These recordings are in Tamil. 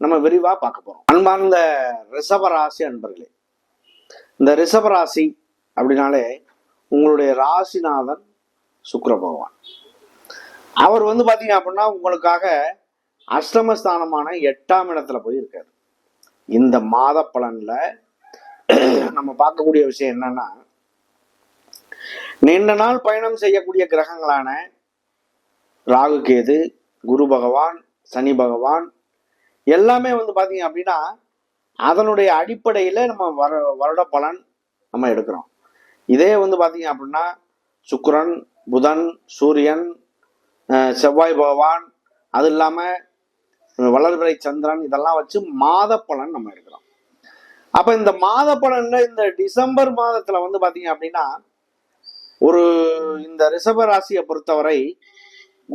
நம்ம விரிவா பார்க்க போறோம். அன்பார்ந்த ரிஷபராசி அன்பர்களே இந்த ரிஷபராசி அப்படின்னாலே உங்களுடைய ராசிநாதன் சுக்கர பகவான். அவர் வந்து பாத்தீங்க அப்படின்னா உங்களுக்காக அஷ்டமஸ்தானமான எட்டாம் இடத்துல போய் இருக்காரு இந்த மாத பலன்ல நம்ம பார்க்கக்கூடிய விஷயம் என்னன்னா நீண்ட நாள் பயணம் செய்யக்கூடிய கிரகங்களான ராகு கேது குரு பகவான் சனி பகவான் எல்லாமே வந்து பார்த்தீங்க அப்படின்னா அதனுடைய அடிப்படையில் நம்ம வர வருட பலன் நம்ம எடுக்கிறோம். இதே வந்து பார்த்தீங்க அப்படின்னா சுக்கரன் புதன் சூரியன் செவ்வாய் பகவான் அது இல்லாமல் வளர்பிறை சந்திரன் இதெல்லாம் வச்சு மாத பலன் நம்ம எடுக்கிறோம். அப்போ இந்த மாத பலன்ல இந்த டிசம்பர் மாதத்தில் வந்து பார்த்தீங்க அப்படின்னா ஒரு இந்த ரிஷப ராசியை பொறுத்தவரை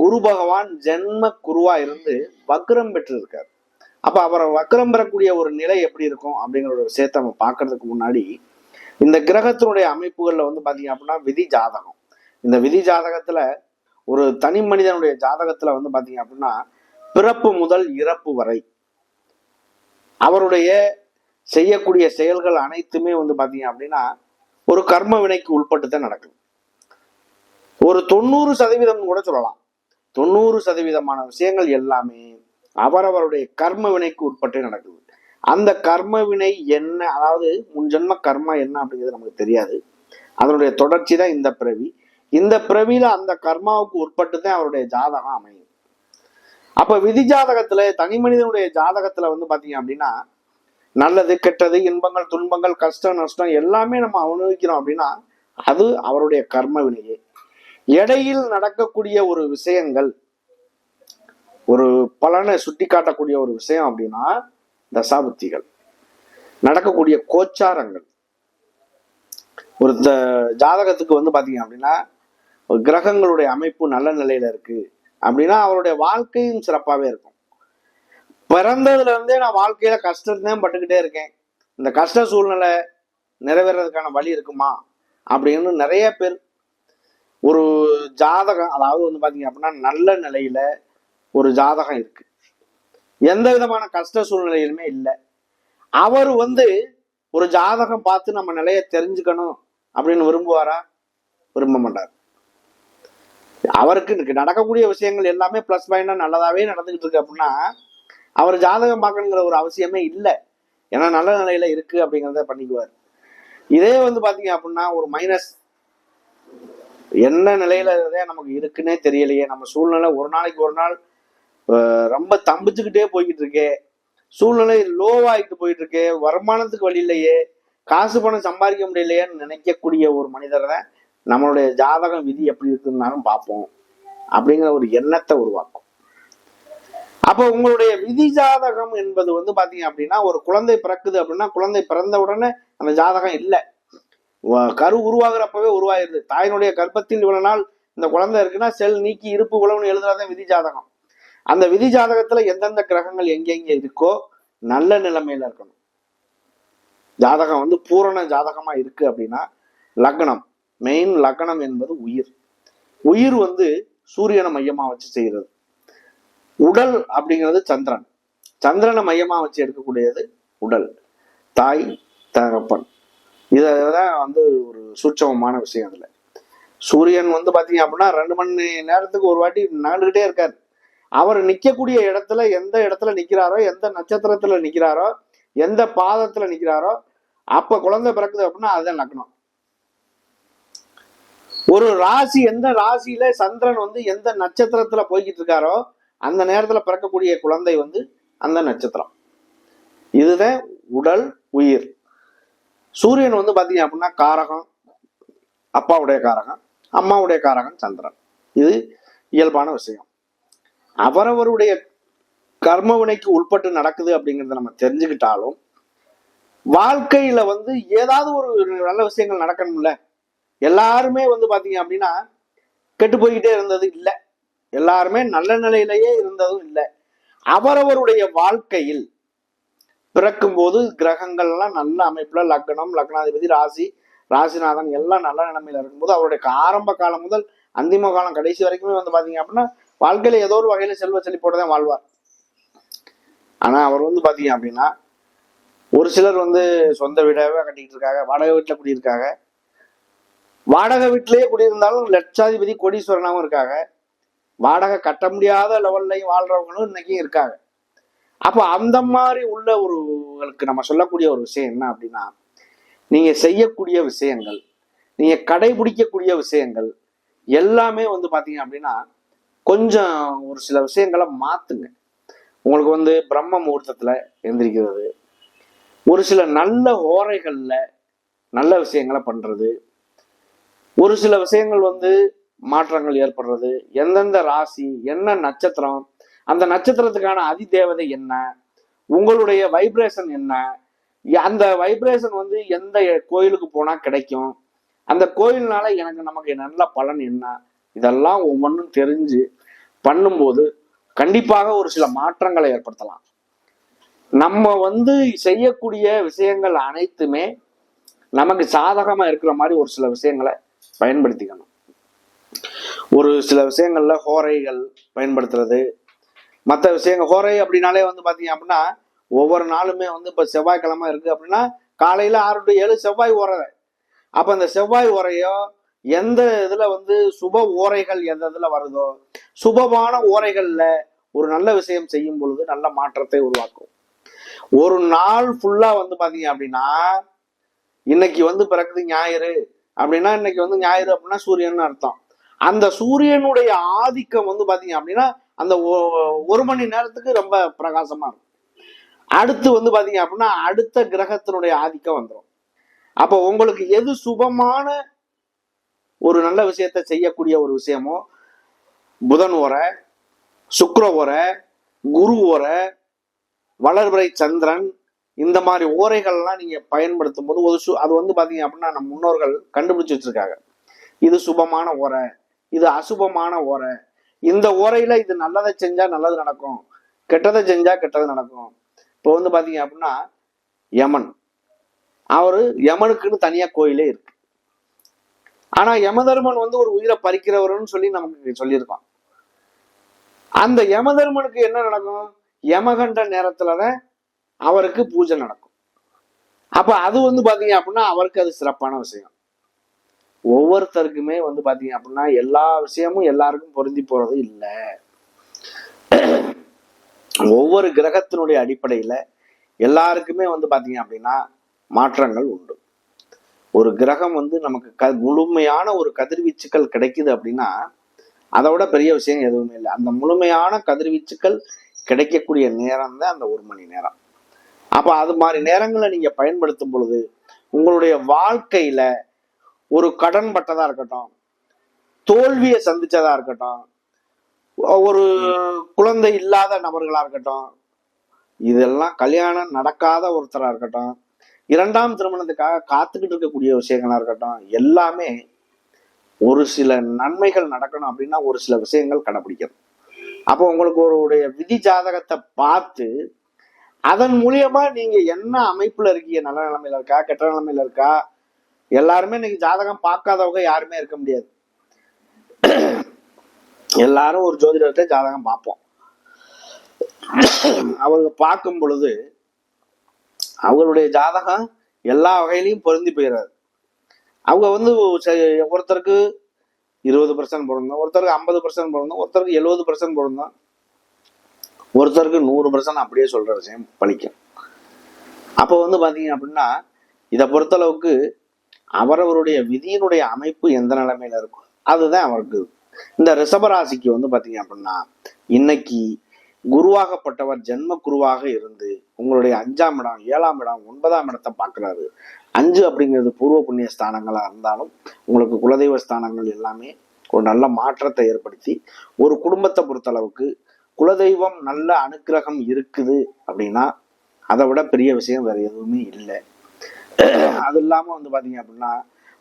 குரு பகவான் ஜென்ம குருவா இருந்து வக்ரம் பெற்றிருக்கார். அப்ப அவரை வக்கரம் பெறக்கூடிய ஒரு நிலை எப்படி இருக்கும் அப்படிங்கிற ஒரு விஷயத்தை நம்ம பார்க்கறதுக்கு முன்னாடி இந்த கிரகத்தினுடைய அமைப்புகள்ல வந்து பாத்தீங்க அப்படின்னா விதி ஜாதகம். இந்த விதி ஜாதகத்துல ஒரு தனி மனிதனுடைய ஜாதகத்துல வந்து பாத்தீங்க அப்படின்னா பிறப்பு முதல் இறப்பு வரை அவருடைய செய்யக்கூடிய செயல்கள் அனைத்துமே வந்து பாத்தீங்க அப்படின்னா ஒரு கர்ம வினைக்கு உட்பட்டு தான் நடக்குது ஒரு தொண்ணூறு சதவீதம் கூட சொல்லலாம். தொண்ணூறு சதவீதமான விஷயங்கள் எல்லாமே அவரவருடைய கர்ம வினைக்கு உட்பட்டே நடக்குது. அந்த கர்ம வினை என்ன அதாவது முன்ஜென்ம கர்மா என்ன அப்படிங்கிறது நமக்கு தெரியாது. அதனுடைய தொடர்ச்சி தான் இந்த பிறவி. இந்த பிறவியில அந்த கர்மாவுக்கு உட்பட்டு தான் அவருடைய ஜாதகம் அமையும். அப்ப விதி ஜாதகத்துல தனி மனிதனுடைய ஜாதகத்துல வந்து பாத்தீங்க அப்படின்னா நல்லது கெட்டது இன்பங்கள் துன்பங்கள் கஷ்டம் நஷ்டம் எல்லாமே நம்ம அனுபவிக்கிறோம் அப்படின்னா அது அவருடைய கர்ம வினையே இடையில் நடக்கக்கூடிய ஒரு விஷயங்கள் ஒரு பலனை சுட்டி காட்டக்கூடிய ஒரு விஷயம் அப்படின்னா தசாபுத்திகள் நடக்கக்கூடிய கோச்சாரங்கள். ஒரு ஜாதகத்துக்கு வந்து பாத்தீங்க அப்படின்னா கிரகங்களுடைய அமைப்பு நல்ல நிலையில இருக்கு. அப்படின்னா அவருடைய வாழ்க்கையும் சிறப்பாகவே இருக்கும். பிறந்ததுல இருந்தே நான் வாழ்க்கையில கஷ்டத்தையும் பட்டுக்கிட்டே இருக்கேன். இந்த கஷ்ட சூழ்நிலை நிறைவேறதுக்கான வழி இருக்குமா? அப்படின்னு நிறைய பேர் ஒரு ஜாதகம் அதாவது வந்து பாத்தீங்க அப்படின்னா நல்ல நிலையில ஒரு ஜாதகம் இருக்கு. எந்த விதமான கஷ்ட சூழ்நிலையிலுமே இல்லை. அவர் வந்து ஒரு ஜாதகம் பார்த்து நம்ம நிலையை தெரிஞ்சுக்கணும் அப்படின்னு விரும்புவாரா? விரும்ப மாட்டார். அவருக்கு நடக்கக்கூடிய விஷயங்கள் எல்லாமே ப்ளஸ் பாயிண்டா நல்லதாவே நடந்துகிட்டு இருக்கு அப்படின்னா அவர் ஜாதகம் பார்க்கணுங்கிற ஒரு அவசியமே இல்லை. ஏன்னா நல்ல நிலையில இருக்கு அப்படிங்கிறத பண்ணிக்குவார். இதே வந்து பாத்தீங்க அப்படின்னா ஒரு மைனஸ் என்ன நிலையில நமக்கு இருக்குன்னே தெரியலையே. நம்ம சூழ்நிலை ஒரு நாளைக்கு ஒரு நாள் ரொம்ப தம்பிச்சுக்கிட்டே போய்கிட்டு இருக்கே. சூழ்நிலை லோவாகிட்டு போயிட்டு இருக்கே வருமானத்துக்கு வழி இல்லையே. காசு பணம் சம்பாதிக்க முடியலையேன்னு நினைக்கக்கூடிய ஒரு மனிதரை தான் நம்மளுடைய ஜாதகம் விதி எப்படி இருக்குன்னாலும் பார்ப்போம். அப்படிங்கிற ஒரு எண்ணத்தை உருவாக்கும். அப்போ உங்களுடைய விதி ஜாதகம் என்பது வந்து பார்த்தீங்க அப்படின்னா ஒரு குழந்தை பிறக்குது அப்படின்னா குழந்தை பிறந்த உடனே அந்த ஜாதகம் இல்லை. வ- கரு உருவாகிறப்பவே உருவாயிருது. தாயினுடைய கர்ப்பத்தில் இவ்வளவு நாள் இந்த குழந்தை இருக்குன்னா செல் நீக்கி இருப்பு உழவுன்னு எழுதுறதான் விதி ஜாதகம். அந்த விதி ஜாதகத்துல எந்தெந்த கிரகங்கள் எங்கெங்க இருக்கோ நல்ல நிலைமையில இருக்கணும். ஜாதகம் வந்து பூரண ஜாதகமா இருக்கு அப்படின்னா லக்னம். மெயின் லக்னம் என்பது உயிர். உயிர் வந்து சூரியனை மையமா வச்சு செய்கிறது. உடல் அப்படிங்கிறது சந்திரன். சந்திரனை மையமா வச்சு எடுக்கக்கூடியது உடல். தாய் தகப்பன். இதான் வந்து ஒரு சூட்சமமான விஷயம் அதுல. சூரியன் வந்து பாத்தீங்க அப்படின்னா ரெண்டு மணி நேரத்துக்கு ஒரு வாட்டி நகர்ந்துகிட்டே இருக்காரு. அவர் நிற்கக்கூடிய இடத்துல எந்த இடத்துல நிற்கிறாரோ எந்த நட்சத்திரத்துல நிற்கிறாரோ எந்த பாதத்துல நிற்கிறாரோ அப்ப குழந்தை பிறக்குது அப்படின்னா அதுதான் லக்னம். ஒரு ராசி எந்த ராசியில சந்திரன் வந்து எந்த நட்சத்திரத்துல போய்கிட்டு இருக்காரோ அந்த நேரத்துல பிறக்கக்கூடிய குழந்தை வந்து அந்த நட்சத்திரம். இதுதான் உடல் உயிர். சூரியன் வந்து பாத்தீங்க அப்படின்னா காரகம் அப்பாவுடைய காரகம் அம்மாவுடைய காரகம் சந்திரன். இது இயல்பான விஷயம். அவரவருடைய கர்மவினைக்கு உட்பட்டு நடக்குது அப்படிங்கறத நம்ம தெரிஞ்சுக்கிட்டாலும் வாழ்க்கையில வந்து ஏதாவது ஒரு நல்ல விஷயங்கள் நடக்கணும்ல? எல்லாருமே வந்து பாத்தீங்க அப்படின்னா கெட்டு போய்கிட்டே இருந்தது இல்லை. எல்லாருமே நல்ல நிலையிலேயே இருந்ததும் இல்லை. அவரவருடைய வாழ்க்கையில் பிறக்கும்போது கிரகங்கள்லாம் நல்ல அமைப்புல லக்னம் லக்னாதிபதி ராசி ராசிநாதன் எல்லாம் நல்ல நிலைமையில இருக்கும்போது அவருடைய ஆரம்ப காலம் முதல் அந்திம காலம் கடைசி வரைக்குமே வந்து பாத்தீங்க அப்படின்னா வாழ்க்கையில ஏதோ ஒரு வகையில செல்வ செழிப்போட தான் வாழ்வார். ஆனா அவர் வந்து பாத்தீங்க அப்படின்னா ஒரு சிலர் வந்து சொந்த வீடாகவே கட்டிக்கிட்டு இருக்காங்க வாடகை வீட்டுல குடியிருக்காங்க. வாடகை வீட்டிலேயே குடியிருந்தாலும் லட்சாதிபதி கோடீஸ்வரனாகவும் இருக்காங்க. வாடகை கட்ட முடியாத லெவல்லையும் வாழ்றவங்களும் இன்னைக்கும் இருக்காங்க. அப்போ அந்த மாதிரி உள்ள ஒருவங்களுக்கு நம்ம சொல்லக்கூடிய ஒரு விஷயம் என்ன அப்படின்னா நீங்க செய்யக்கூடிய விஷயங்கள் நீங்க கடைபிடிக்கக்கூடிய விஷயங்கள் எல்லாமே வந்து பாத்தீங்க அப்படின்னா கொஞ்சம் ஒரு சில விஷயங்களை மாத்துங்க. உங்களுக்கு வந்து பிரம்ம முகூர்த்தத்துல எந்திரிக்கிறது. ஒரு சில நல்ல ஓரைகள்ல நல்ல விஷயங்களை பண்றது. ஒரு சில விஷயங்கள் வந்து மாற்றங்கள் ஏற்படுறது. எந்தெந்த ராசி என்ன நட்சத்திரம் அந்த நட்சத்திரத்துக்கான அதிதேவதை என்ன உங்களுடைய வைப்ரேஷன் என்ன அந்த வைப்ரேஷன் வந்து எந்த கோயிலுக்கு போனா கிடைக்கும் அந்த கோயில்னால எனக்கு நமக்கு நல்ல பலன் என்ன இதெல்லாம் ஒவ்வொன்றும் தெரிஞ்சு பண்ணும்போது கண்டிப்பாக ஒரு சில மாற்றங்களை ஏற்படுத்தலாம். நம்ம வந்து செய்யக்கூடிய விஷயங்கள் அனைத்துமே நமக்கு சாதகமா இருக்கிற மாதிரி ஒரு சில விஷயங்களை பயன்படுத்திக்கணும். ஒரு சில விஷயங்கள்ல ஹோரைகள் பயன்படுத்துறது. மற்ற விஷயங்கள் ஹோரை அப்படின்னாலே வந்து பார்த்தீங்க அப்படின்னா ஒவ்வொரு நாளுமே வந்து இப்போ செவ்வாய்க்கிழமை இருக்கு அப்படின்னா காலையில ஆறு டு ஏழு செவ்வாய் ஓரை அப்போ அந்த செவ்வாய் உரையோ எந்த இதுல வந்து சுப ஓரைகள் எந்த இதுல வருதோ சுபமான ஓரைகள்ல ஒரு நல்ல விஷயம் செய்யும் பொழுது நல்ல மாற்றத்தை உருவாக்கும். ஒரு நாள் ஃபுல்லா வந்து பாத்தீங்க அப்படின்னா இன்னைக்கு வந்து பிறக்குது ஞாயிறு. அப்படின்னா இன்னைக்கு வந்து ஞாயிறு அப்படின்னா சூரியன் அர்த்தம். அந்த சூரியனுடைய ஆதிக்கம் வந்து பாத்தீங்க அப்படின்னா அந்த ஒ- ஒரு மணி நேரத்துக்கு ரொம்ப பிரகாசமா இருக்கும். அடுத்து வந்து பாத்தீங்க அப்படின்னா அடுத்த கிரகத்தினுடைய ஆதிக்கம் வந்துடும் அப்போ உங்களுக்கு எது சுபமான ஒரு நல்ல விஷயத்த செய்யக்கூடிய ஒரு விஷயமோ புதன் ஓரை சுக்கர ஓரை குரு ஓரை வளர்பிறை சந்திரன் இந்த மாதிரி ஓரைகள்லாம் நீங்கள் பயன்படுத்தும் போது ஒரு சு அது வந்து பார்த்தீங்க அப்படின்னா நம்ம முன்னோர்கள் கண்டுபிடிச்சு வச்சிருக்காங்க. இது சுபமான ஓரை இது அசுபமான ஓரை. இந்த ஓரையில் இது நல்லதை செஞ்சால் நல்லது நடக்கும் கெட்டதை செஞ்சால் கெட்டது நடக்கும். இப்போ வந்து பார்த்தீங்க அப்படின்னா யமன். அவர் யமனுக்குன்னு தனியாக கோயிலே இருக்கு. ஆனா யமதர்மன் வந்து ஒரு உயிரை பறிக்கிறவர்னு சொல்லி நமக்கு சொல்லியிருக்கான் அந்த யமதர்மனுக்கு என்ன நடக்கும்? யமகண்ட நேரத்துலதான் அவருக்கு பூஜை நடக்கும். அப்ப அது வந்து பாத்தீங்க அப்படின்னா அவருக்கு அது சிறப்பான விஷயம். ஒவ்வொருத்தருக்குமே வந்து பாத்தீங்க அப்படின்னா எல்லா விஷயமும் எல்லாருக்கும் பொருந்தி போறது இல்லை. ஒவ்வொரு கிரகத்தினுடைய அடிப்படையில எல்லாருக்குமே வந்து பாத்தீங்க அப்படின்னா மாற்றங்கள் உண்டு. ஒரு கிரகம் வந்து நமக்கு க முழுமையான ஒரு கதிர்வீச்சுக்கள் கிடைக்குது அப்படின்னா அதை விட பெரிய விஷயம் எதுவுமே இல்லை. அந்த முழுமையான கதிர்வீச்சுக்கள் கிடைக்கக்கூடிய நேரம் தான் அந்த ஒரு மணி நேரம். அப்போ அது மாதிரி நேரங்களை நீங்கள் பயன்படுத்தும் பொழுது உங்களுடைய வாழ்க்கையில் ஒரு கடன் பட்டதாக இருக்கட்டும் தோல்வியை சந்தித்ததாக இருக்கட்டும் ஒரு குழந்தை இல்லாத நபர்களாக இருக்கட்டும் இதெல்லாம் கல்யாணம் நடக்காத ஒருத்தராக இருக்கட்டும் இரண்டாம் திருமணத்துக்காக காத்துக்கிட்டு இருக்கக்கூடிய விஷயங்களா இருக்கட்டும் எல்லாமே ஒரு சில நன்மைகள் நடக்கணும் அப்படின்னா ஒரு சில விஷயங்கள் கடைபிடிக்கணும் அப்போ உங்களுக்கு ஒருடைய விதி ஜாதகத்தை பார்த்து அதன் மூலியமா நீங்க என்ன அமைப்புல இருக்கீங்க? நல்ல நிலைமையில இருக்கா? கெட்ட நிலைமையில இருக்கா? எல்லாருமே இன்னைக்கு ஜாதகம் பார்க்காதவங்க யாருமே இருக்க முடியாது. எல்லாரும் ஒரு ஜோதிடத்தை ஜாதகம் பார்ப்போம். அவங்க பார்க்கும் பொழுது அவங்களுடைய ஜாதகம் எல்லா வகையிலையும் பொருந்தி போயிடாது அவங்க வந்து ச- ஒருத்தருக்கு இருபது பர்சன்ட் பொருந்தோம் ஒருத்தருக்கு ஐம்பது பர்சன்ட் பொருந்தோம் ஒருத்தருக்கு எழுபது பர்சன்ட் பொருந்தோம். ஒருத்தருக்கு நூறு பர்சன்ட் அப்படியே சொல்ற விஷயம் பழிக்கும். அப்போ வந்து பார்த்தீங்க அப்படின்னா இதை பொறுத்தளவுக்கு அவரவருடைய விதியினுடைய அமைப்பு எந்த நிலைமையில இருக்கும்? அதுதான் அவருக்கு. இந்த ரிஷபராசிக்கு வந்து பார்த்தீங்க அப்படின்னா இன்னைக்கு குருவாகப்பட்டவர் ஜென்ம குருவாக இருந்து உங்களுடைய அஞ்சாம் இடம் ஏழாம் இடம் ஒன்பதாம் இடத்தை பார்க்குறாரு. அஞ்சு அப்படிங்கிறது பூர்வ புண்ணிய ஸ்தானங்களாக இருந்தாலும் உங்களுக்கு குலதெய்வ ஸ்தானங்கள் எல்லாமே ஒரு நல்ல மாற்றத்தை ஏற்படுத்தி ஒரு குடும்பத்தை பொறுத்தளவுக்கு குலதெய்வம் நல்ல அனுக்கிரகம் இருக்குது அப்படின்னா அதை விட பெரிய விஷயம் வேற எதுவுமே இல்லை. அது இல்லாமல் வந்து பார்த்தீங்க அப்படின்னா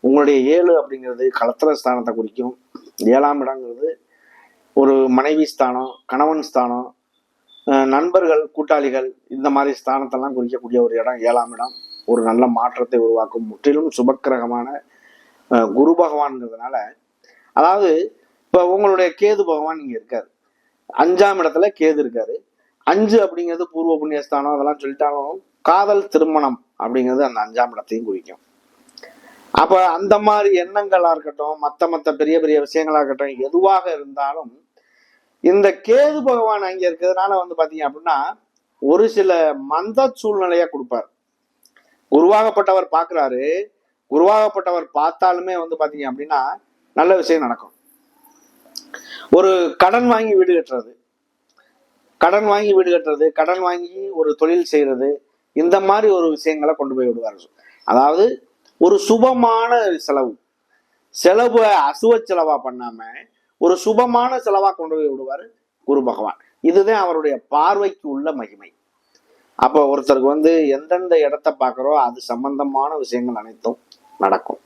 உங்களுடைய ஏழு அப்படிங்கிறது களத்திர ஸ்தானத்தை குறிக்கும். ஏழாம் இடங்கிறது ஒரு மனைவி ஸ்தானம் கணவன் ஸ்தானம் நண்பர்கள் கூட்டாளிகள் இந்த மாதிரி ஸ்தானத்தெல்லாம் குறிக்கக்கூடிய ஒரு இடம் ஏழாம் இடம். ஒரு நல்ல மாற்றத்தை உருவாக்கும் முற்றிலும் சுபக்கிரகமான குரு பகவான்ங்கிறதுனால. அதாவது இப்போ உங்களுடைய கேது பகவான் இங்கே இருக்கார். அஞ்சாம் இடத்துல கேது இருக்காரு. அஞ்சு அப்படிங்கிறது பூர்வ புண்ணியஸ்தானம் அதெல்லாம் சொல்லிட்டாலும் காதல் திருமணம் அப்படிங்கிறது அந்த அஞ்சாம் இடத்தையும் குறிக்கும். அப்போ அந்த மாதிரி எண்ணங்களாக இருக்கட்டும் மற்ற மற்ற பெரிய பெரிய விஷயங்களாக இருக்கட்டும் எதுவாக இருந்தாலும் இந்த கேது பகவான் அங்க இருக்கிறதுனால வந்து பாத்தீங்க அப்படின்னா ஒரு சில மந்த சூழ்நிலைய கொடுப்பார். உருவாகப்பட்டவர் பார்க்குறாரு. உருவாகப்பட்டவர் பார்த்தாலுமே வந்து பாத்தீங்க அப்படின்னா நல்ல விஷயம் நடக்கும். ஒரு கடன் வாங்கி வீடு கட்டுறது. கடன் வாங்கி வீடு கட்டுறது கடன் வாங்கி ஒரு தொழில் செய்யறது இந்த மாதிரி ஒரு விஷயங்களை கொண்டு போய் விடுவார் அதாவது ஒரு சுபமான செலவு. செலவு அசுவ செலவா பண்ணாம ஒரு சுபமான செலவாக கொண்டு போய் விடுவார் குரு பகவான். இதுதான் அவருடைய பார்வைக்கு உள்ள மகிமை. அப்போ ஒருத்தருக்கு வந்து எந்தெந்த இடத்த பார்க்குறோ அது சம்பந்தமான விஷயங்கள் அனைத்தும் நடக்கும்.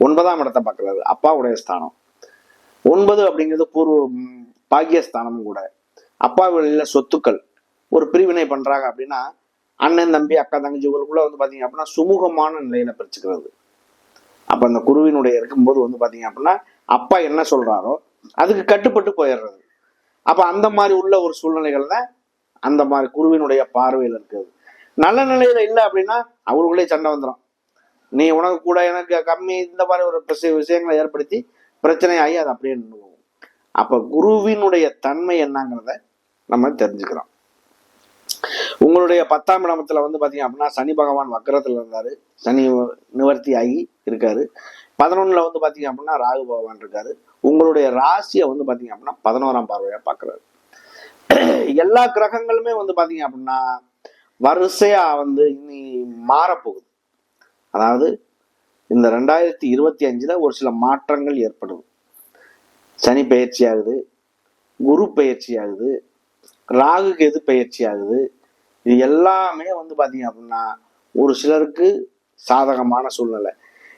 ஒன்பதாம் இடத்த பார்க்குறது அப்பாவுடைய ஸ்தானம். ஒன்பது அப்படிங்கிறது பூர்வ ம், பாக்கியஸ்தானமும் கூட. அப்பா வழியில சொத்துக்கள். ஒரு பிரிவினை பண்ணுறாங்க அப்படின்னா அண்ணன் தம்பி அக்கா தங்கச்சி இவங்களுக்குள்ள வந்து பார்த்தீங்க அப்படின்னா சுமூகமான நிலையில பிரிச்சுக்கிறது. அப்போ அந்த குருவினுடைய இருக்கும்போது வந்து பார்த்தீங்க அப்படின்னா அப்பா என்ன சொல்கிறாரோ அதுக்கு கட்டுப்பட்டு போயிடுறது. அப்ப அந்த மாதிரி உள்ள ஒரு சூழ்நிலைகள் தான் அந்த மாதிரி குருவினுடைய பார்வையில் இருக்குது. நல்ல நிலையில இல்லை அப்படின்னா அவருக்குள்ளே சண்டை வந்துடும் நீ உனக்கு கூட எனக்கு கம்மி இந்த மாதிரி ஒரு விஷயங்களை ஏற்படுத்தி பிரச்சனை ஆகி அது அப்படியே நின்று அப்போ அப்ப குருவினுடைய தன்மை என்னங்கிறத நம்ம தெரிஞ்சுக்கிறோம். உங்களுடைய பத்தாம் இடத்துல வந்து பாத்தீங்க அப்படின்னா சனி பகவான் வக்கரத்துல இருந்தாரு. சனி நிவர்த்தி ஆகி இருக்காரு. பதினொன்னுல வந்து பாத்தீங்க அப்படின்னா ராகு பகவான் இருக்காரு. உங்களுடைய ராசியை வந்து பார்த்தீங்க அப்படின்னா பதினோராம் பார்வையாக பார்க்குறாரு எல்லா கிரகங்களுமே வந்து பார்த்தீங்க அப்படின்னா வரிசையாக வந்து இனி மாறப்போகுது. அதாவது இந்த ரெண்டாயிரத்தி இருபத்தி அஞ்சில் ஒரு சில மாற்றங்கள் ஏற்படுது. சனி பயிற்சி ஆகுது குரு பயிற்சி ஆகுது ராகு கேது பயிற்சி ஆகுது. இது எல்லாமே வந்து பார்த்தீங்க அப்படின்னா ஒரு சிலருக்கு சாதகமான சூழ்நிலை.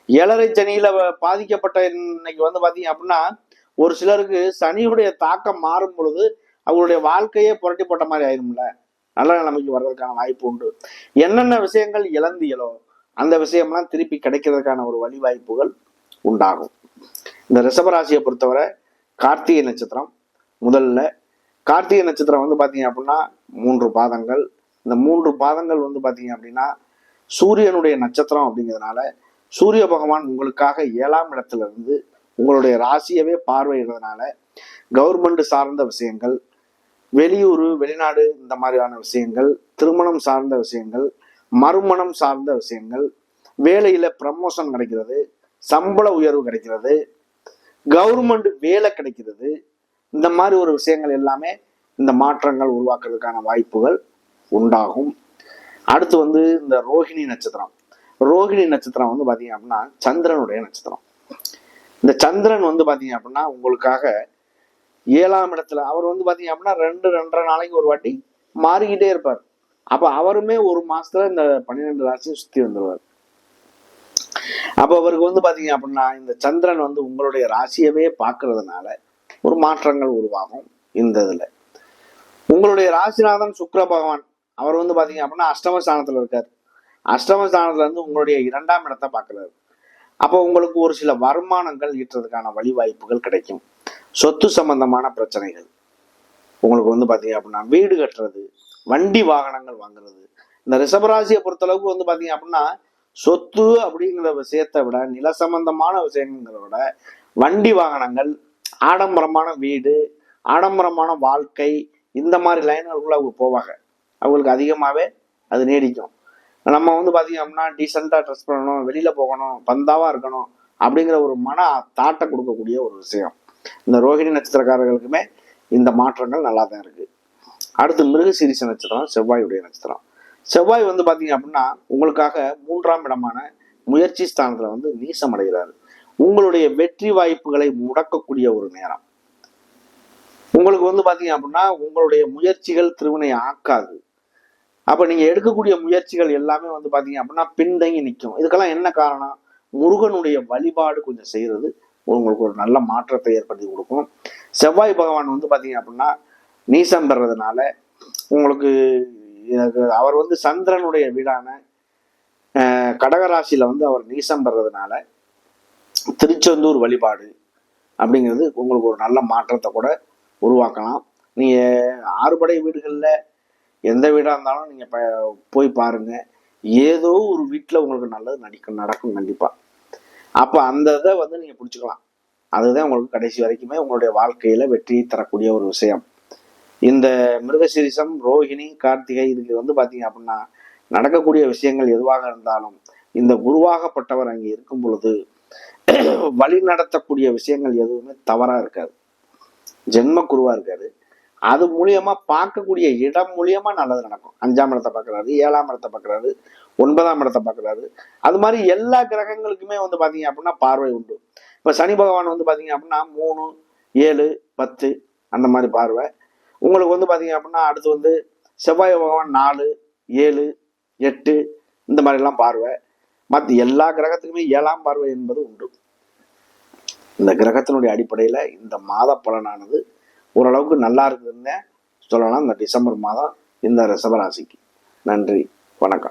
ஏழரை சனியில வ- பாதிக்கப்பட்ட இன்னைக்கு வந்து பாத்தீங்க அப்படின்னா ஒரு சிலருக்கு சனியுடைய தாக்கம் மாறும் பொழுது அவங்களுடைய வாழ்க்கையே புரட்டி போட்ட மாதிரி ஆயிரும்ல. நல்ல நிலைமைக்கு வர்றதுக்கான வாய்ப்பு உண்டு. என்னென்ன விஷயங்கள் இழந்தியலோ அந்த விஷயம்லாம் திருப்பி கிடைக்கிறதுக்கான ஒரு வழி வாய்ப்புகள் உண்டாகும். இந்த ரிஷபராசியை பொறுத்தவரை கார்த்திகை நட்சத்திரம் முதல்ல. கார்த்திகை நட்சத்திரம் வந்து பார்த்தீங்க அப்படின்னா மூன்று பாதங்கள். இந்த மூன்று பாதங்கள் வந்து பார்த்தீங்க அப்படின்னா சூரியனுடைய நட்சத்திரம் அப்படிங்கிறதுனால சூரிய பகவான் உங்களுக்காக ஏழாம் இடத்துல இருந்து உங்களுடைய ராசியவே பார்வையிடுறதுனால கவர்மெண்ட் சார்ந்த விஷயங்கள் வெளியூர் வெளிநாடு இந்த மாதிரியான விஷயங்கள் திருமணம் சார்ந்த விஷயங்கள் மறுமணம் சார்ந்த விஷயங்கள் வேலையில ப்ரமோஷன் கிடைக்கிறது சம்பள உயர்வு கிடைக்கிறது கவர்மெண்ட் வேலை கிடைக்கிறது இந்த மாதிரி ஒரு விஷயங்கள் எல்லாமே இந்த மாற்றங்கள் உருவாக்குறதுக்கான வாய்ப்புகள் உண்டாகும். அடுத்து வந்து இந்த ரோஹிணி நட்சத்திரம். ரோகிணி நட்சத்திரம் வந்து பாத்தீங்க அப்படின்னா சந்திரனுடைய நட்சத்திரம். இந்த சந்திரன் வந்து பார்த்தீங்க அப்படின்னா உங்களுக்காக ஏழாம் இடத்துல அவர் வந்து பார்த்தீங்க அப்படின்னா ரெண்டு ரெண்டரை நாளைக்கு ஒரு வாட்டி மாறிக்கிட்டே இருப்பார். அப்ப அவருமே ஒரு மாசத்துல இந்த பன்னிரெண்டு ராசியும் சுத்தி வந்துடுவார் அப்போ அவருக்கு வந்து பார்த்தீங்க அப்படின்னா இந்த சந்திரன் வந்து உங்களுடைய ராசியவே பார்க்கறதுனால ஒரு மாற்றங்கள் உருவாகும் இந்த இதுல. உங்களுடைய ராசிநாதன் சுக்ர பகவான் அவர் வந்து பார்த்தீங்க அப்படின்னா அஷ்டம ஸ்தானத்துல இருக்கார். அஷ்டம இருந்து உங்களுடைய இரண்டாம் இடத்தை பார்க்கறாரு. அப்போ உங்களுக்கு ஒரு சில வருமானங்கள் ஈட்டுறதுக்கான வழிவாய்ப்புகள் கிடைக்கும். சொத்து சம்பந்தமான பிரச்சனைகள். உங்களுக்கு வந்து பார்த்தீங்க அப்படின்னா வீடு கட்டுறது வண்டி வாகனங்கள் வாங்குறது. இந்த ரிஷபராசியை பொறுத்தளவுக்கு வந்து பார்த்தீங்க அப்படின்னா சொத்து அப்படிங்கிற விஷயத்தை விட நில சம்பந்தமான விஷயங்கிறத விட வண்டி வாகனங்கள் ஆடம்பரமான வீடு ஆடம்பரமான வாழ்க்கை இந்த மாதிரி லைன்களுக்குள்ள அவங்க போவாங்க. அவங்களுக்கு அதிகமாகவே அது நீடிக்கும். நம்ம வந்து பார்த்தீங்க அப்படின்னா டீசெண்டாக ட்ரெஸ் பண்ணணும் வெளியில் போகணும் பந்தாவாக இருக்கணும் அப்படிங்கிற ஒரு மன தாட்டை கொடுக்கக்கூடிய ஒரு விஷயம். இந்த ரோஹிணி நட்சத்திரக்காரர்களுக்குமே இந்த மாற்றங்கள் நல்லா தான் இருக்கு. அடுத்து மிருகசீரிச நட்சத்திரம் செவ்வாயுடைய நட்சத்திரம். செவ்வாய் வந்து பார்த்தீங்க அப்படின்னா உங்களுக்காக மூன்றாம் இடமான முயற்சி ஸ்தானத்துல வந்து நீசம் அடைகிறாரு. உங்களுடைய வெற்றி வாய்ப்புகளை முடக்கக்கூடிய ஒரு நேரம். உங்களுக்கு வந்து பார்த்தீங்க அப்படின்னா உங்களுடைய முயற்சிகள் திருவினை ஆக்காது. அப்போ நீங்கள் எடுக்கக்கூடிய முயற்சிகள் எல்லாமே வந்து பார்த்தீங்க அப்படின்னா பின்தங்கி நிற்கும். இதுக்கெல்லாம் என்ன காரணம்? முருகனுடைய வழிபாடு கொஞ்சம் செய்கிறது உங்களுக்கு ஒரு நல்ல மாற்றத்தை ஏற்படுத்தி கொடுக்கும். செவ்வாய் பகவான் வந்து பார்த்தீங்க அப்படின்னா நீசம் பெறதுனால உங்களுக்கு எனக்கு அவர் வந்து சந்திரனுடைய வீடான கடகராசியில் வந்து அவர் நீசம் பெறதுனால திருச்செந்தூர் வழிபாடு அப்படிங்கிறது உங்களுக்கு ஒரு நல்ல மாற்றத்தை கூட உருவாக்கலாம். நீங்கள் ஆறுபடை வீடுகளில் எந்த வீடாக இருந்தாலும் நீங்கள் ப- போய் பாருங்கள் ஏதோ ஒரு வீட்டில் உங்களுக்கு நல்லது நடிக்கும் நடக்கும் கண்டிப்பாக அப்போ அந்த இதை வந்து நீங்கள் பிடிச்சிக்கலாம். அதுதான் உங்களுக்கு கடைசி வரைக்குமே உங்களுடைய வாழ்க்கையில் வெற்றியை தரக்கூடிய ஒரு விஷயம். இந்த மிருகசீரிசம் ரோஹிணி கார்த்திகை இதுக்கு வந்து பார்த்தீங்க அப்படின்னா நடக்கக்கூடிய விஷயங்கள் எதுவாக இருந்தாலும் இந்த குருவாகப்பட்டவர் அங்கே இருக்கும் பொழுது வழி நடத்தக்கூடிய விஷயங்கள் எதுவுமே தவறாக இருக்காது. ஜென்ம குருவாக இருக்காரு அது மூலியமா பார்க்கக்கூடிய இடம் மூலியமா நல்லது நடக்கும். அஞ்சாம் இடத்தை பார்க்கறாரு ஏழாம் இடத்தை பார்க்கறாரு ஒன்பதாம் இடத்தை பார்க்கறாரு. அது மாதிரி எல்லா கிரகங்களுக்குமே வந்து பாத்தீங்க அப்படின்னா பார்வை உண்டு. இப்ப சனி பகவான் வந்து பாத்தீங்க அப்படின்னா மூணு ஏழு பத்து அந்த மாதிரி பார்வை. உங்களுக்கு வந்து பாத்தீங்க அப்படின்னா அடுத்து வந்து செவ்வாய் பகவான் நாலு ஏழு எட்டு இந்த மாதிரிலாம் பார்வை. மற்ற எல்லா கிரகத்துக்குமே ஏழாம் பார்வை என்பது உண்டு. இந்த கிரகத்தினுடைய அடிப்படையில் இந்த மாத பலனானது ஓரளவுக்கு நல்லா இருக்குதுன்னு சொல்லலாம். இந்த டிசம்பர் மாதம் இந்த ரிஷபராசிக்கு. நன்றி. வணக்கம்.